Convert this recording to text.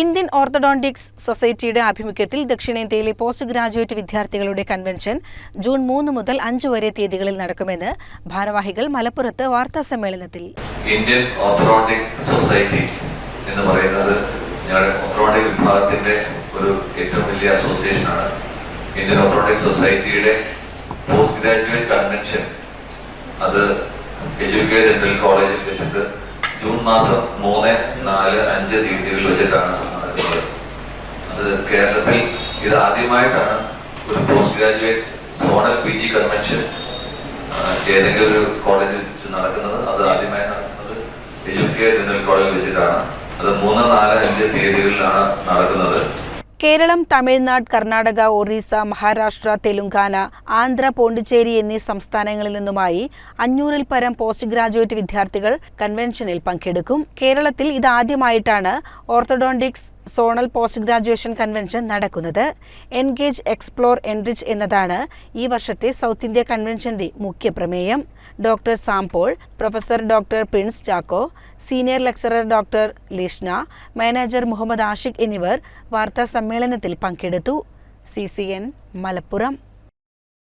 Indian orthodontics സൊസൈറ്റിയുടെ ആഭിമുഖ്യത്തിൽ ദക്ഷിണേന്ത്യയിലെ പോസ്റ്റ് ഗ്രാജുവേറ്റ് വിദ്യാർത്ഥികളുടെ കൺവെൻഷൻ ജൂൺ മൂന്ന് മുതൽ അഞ്ച് വരെ തീയതികളിൽ നടക്കുമെന്ന് ഭാരവാഹികൾ മലപ്പുറത്ത് വാർത്താ സമ്മേളനത്തിൽ. ഇന്ത്യൻ ഓർത്തഡോണ്ടിക് സൊസൈറ്റി എന്ന് പറയുന്നത് ഞങ്ങളുടെ ഓർത്തഡോണ്ടിക് വിഭാഗത്തിന്റെ ഒരു ഏറ്റവും വലിയ അസോസിയേഷനാണ്. ഇന്ത്യൻ ഓർത്തഡോണ്ടിക് സൊസൈറ്റിയുടെ പോസ്റ്റ് ഗ്രാജുവേറ്റ് കൺവെൻഷൻ അത് എഡ്യൂക്കേറ്റ് ഡെന്റൽ കോളേജിൽ വെച്ചിട്ട് ജൂൺ മാസം മൂന്ന് നാല് അഞ്ച് തീയതികളിൽ വെച്ചിട്ടാണ് അത് കേരളത്തിൽ ഇത് ആദ്യമായിട്ടാണ് ഒരു post graduate zonal P G convention ഏതെങ്കിലും ഒരു കോളേജിൽ വെച്ച് നടക്കുന്നത്. അത് ആദ്യമായി നടക്കുന്നത് എജുക്കെ ജനറൽ കോളേജിൽ വെച്ചിട്ടാണ്. അത് മൂന്ന് നാല് അഞ്ച് തീയതികളിലാണ് നടക്കുന്നത്. കേരളം തമിഴ്നാട് കർണാടക ഒറീസ മഹാരാഷ്ട്ര തെലുങ്കാന ആന്ധ്ര പോണ്ടിച്ചേരി എന്നീ സംസ്ഥാനങ്ങളിൽ നിന്നുമായി അഞ്ഞൂറിൽ പരം പോസ്റ്റ് ഗ്രാജുവേറ്റ് വിദ്യാർത്ഥികൾ കൺവെൻഷനിൽ പങ്കെടുക്കും. കേരളത്തിൽ ഇതാദ്യമായിട്ടാണ് orthodontics zonal post graduation convention നടക്കുന്നത്. എൻഗേജ് എക്സ്പ്ലോർ എൻറിച്ച് എന്നതാണ് ഈ വർഷത്തെ സൗത്ത് ഇന്ത്യ കൺവെൻഷന്റെ മുഖ്യ പ്രമേയം. Doctor Sam Paul professor doctor Prince Chacko senior lecturer doctor Lishna manager Muhammad Ashiq എന്നിവർ വാർത്താ സമ്മേളനത്തിൽ പങ്കെടുത്തു. C C N Malappuram.